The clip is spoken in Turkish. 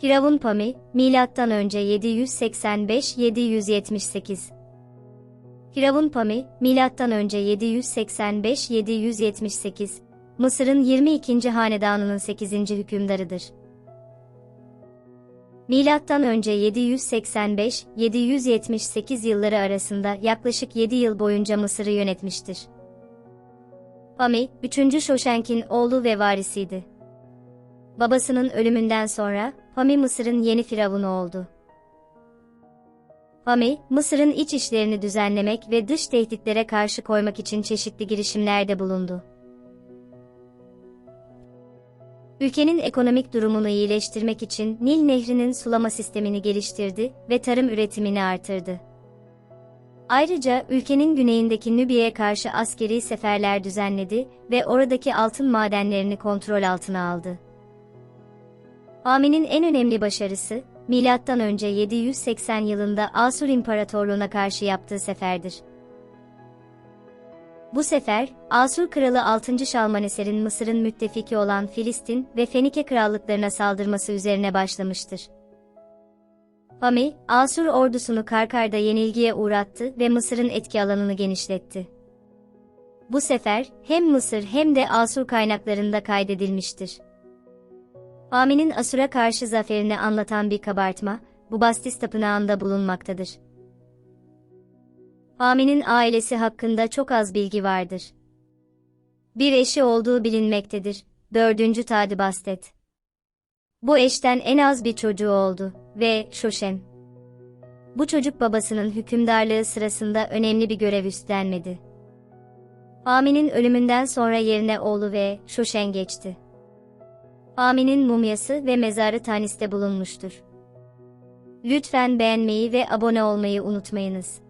Firavun Pami, milattan önce 785-778. Firavun Pami, milattan önce 785-778. Mısır'ın 22. hanedanının 8. hükümdarıdır. Milattan önce 785-778 yılları arasında yaklaşık 7 yıl boyunca Mısır'ı yönetmiştir. Pami, 3. Şoşenk'in oğlu ve varisiydi. Babasının ölümünden sonra Pami Mısır'ın yeni firavunu oldu. Pami, Mısır'ın iç işlerini düzenlemek ve dış tehditlere karşı koymak için çeşitli girişimlerde bulundu. Ülkenin ekonomik durumunu iyileştirmek için Nil Nehri'nin sulama sistemini geliştirdi ve tarım üretimini artırdı. Ayrıca ülkenin güneyindeki Nübiye'ye karşı askeri seferler düzenledi ve oradaki altın madenlerini kontrol altına aldı. Amin'in en önemli başarısı, önce 780 yılında Asur İmparatorluğu'na karşı yaptığı seferdir. Bu sefer, Asur Kralı 6. Şalmaneser'in Mısır'ın müttefiki olan Filistin ve Fenike krallıklarına saldırması üzerine başlamıştır. Pami, Asur ordusunu Karkar'da yenilgiye uğrattı ve Mısır'ın etki alanını genişletti. Bu sefer, hem Mısır hem de Asur kaynaklarında kaydedilmiştir. Amin'in Asur'a karşı zaferini anlatan bir kabartma, Bubastis Tapınağı'nda bulunmaktadır. Amin'in ailesi hakkında çok az bilgi vardır. Bir eşi olduğu bilinmektedir. 4. Tadibastet. Bu eşten en az bir çocuğu oldu ve Şoşen. Bu çocuk babasının hükümdarlığı sırasında önemli bir görev üstlenmedi. Amin'in ölümünden sonra yerine oğlu ve Şoşen geçti. Amin'in mumyası ve mezarı Tanis'te bulunmuştur. Lütfen beğenmeyi ve abone olmayı unutmayınız.